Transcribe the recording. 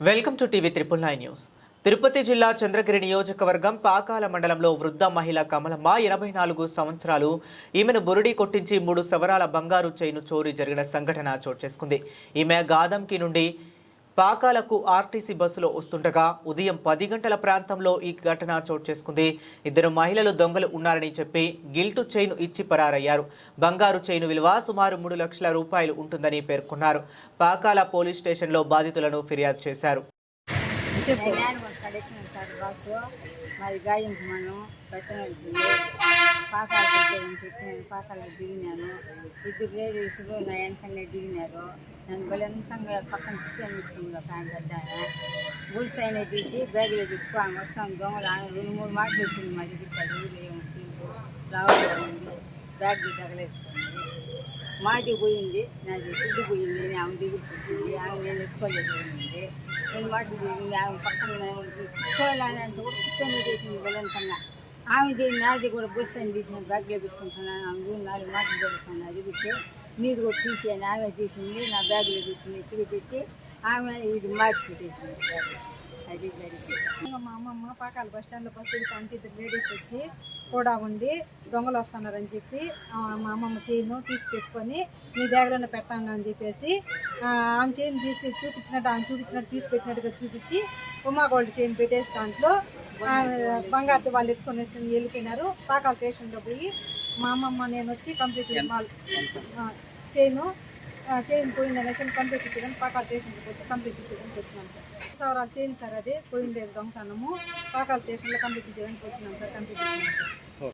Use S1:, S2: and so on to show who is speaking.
S1: Welcome to TV triple nine news. Tirupati జిల్లా చంద్రగిరి నియోజకవర్గం పాకాల మండలంలో వృద్ధ మహిళ కమలమ్మ ఎనభై నాలుగు సంవత్సరాలు. ఈమెను బురుడి కొట్టించి మూడు సవరాల బంగారు చైను చోరీ జరిగిన సంఘటన చోటు చేసుకుంది. ఈమె గాదంకి నుండి పాకాలకు ఆర్టీసీ బస్సులో వస్తుండగా ఉదయం పది గంటల ప్రాంతంలో ఈ ఘటన చోటు చేసుకుంది. ఇద్దరు మహిళలు దొంగలు ఉన్నారని చెప్పి గిల్టు చైను ఇచ్చి పరారయ్యారు. బంగారు చైను విలువ సుమారు మూడు లక్షల రూపాయలు ఉంటుందని పేర్కొన్నారు. పాకాల పోలీస్ స్టేషన్లో బాధితులను ఫిర్యాదు చేశారు.
S2: నేను యానిమల్ కాడ నేను పాకాలకు దిగినాను ఇద్దరు లేడీసులు నా వెనకనే దిగినారు నన్ను బలంతంగా పక్కన కూర్చొని ఇచ్చింది ఒక ఆయన పెద్ద ఆయన గుడిసె ఆయన తీసి బ్యాగులో పెట్టుకో ఆమె వస్తాం దొంగలు ఆమె రెండు మూడు మాటలు వచ్చింది మా దగ్గరికి అది ఊరు ఏమి రావడం బ్యాగ్ తగలేసుకుంది మాది పోయింది నాది ఫుడ్ పోయింది ఆమె దగ్గరికి వచ్చింది ఆమె నేను ఎత్తుకోలేదు రెండు మాటలు దిగింది ఆమె పక్కన కూర్చోవాలని అంటే కూడా కూర్చొని చేసింది బలంతంగా ఆమె దీన్ని నాది కూడా బుర్స్ అని తీసిన బ్యాగ్లో పెట్టుకుంటున్నాను ఆమె దీన్ని నాలుగు మాటలు జరుగుతున్నాను అడిగితే నీది కూడా అని ఆమె తీసింది నా బ్యాగ్లో పెట్టింది ఎత్తికి పెట్టి ఆమె ఇది మార్చి పెట్టేసింది అది జరిగింది.
S3: ఇంకా మా అమ్మమ్మ పాకాల బస్ స్టాండ్లో బస్సు దిగుతాంటే ఇద్దరు లేడీస్ వచ్చి కూడా ఉండి దొంగలు వస్తున్నారని చెప్పి మా అమ్మమ్మ చైన్ తీసి పెట్టుకొని నీ బ్యాగ్లోనే పెడతాను అని చెప్పేసి ఆమె చైన్ తీసి చూపించినట్టు ఆమె చూపించినట్టు తీసి పెట్టినట్టుగా చూపించి ఉమా గోల్డ్ చైన్ పెట్టేసి దాంట్లో బంగారు వాళ్ళు ఎత్తుకొని వెళ్ళిపోయినారు. పాకాల స్టేషన్లో పోయి మా అమ్మమ్మ నేను వచ్చి కంప్లీట్ చైను చైన్ పోయింది అనేసి కంప్లీట్ ఇచ్చడానికి పాకాల స్టేషన్కి వచ్చి కంప్లీట్ ఇచ్చడానికి వచ్చినాం సార్. సవరాలు చైన్ సార్ అది. పోయింది దొంగతనము. పాకాల స్టేషన్లో కంప్లీట్ ఇచ్చడానికి వచ్చినాం సార్. కంప్లీట్ ఇచ్చినాం సార్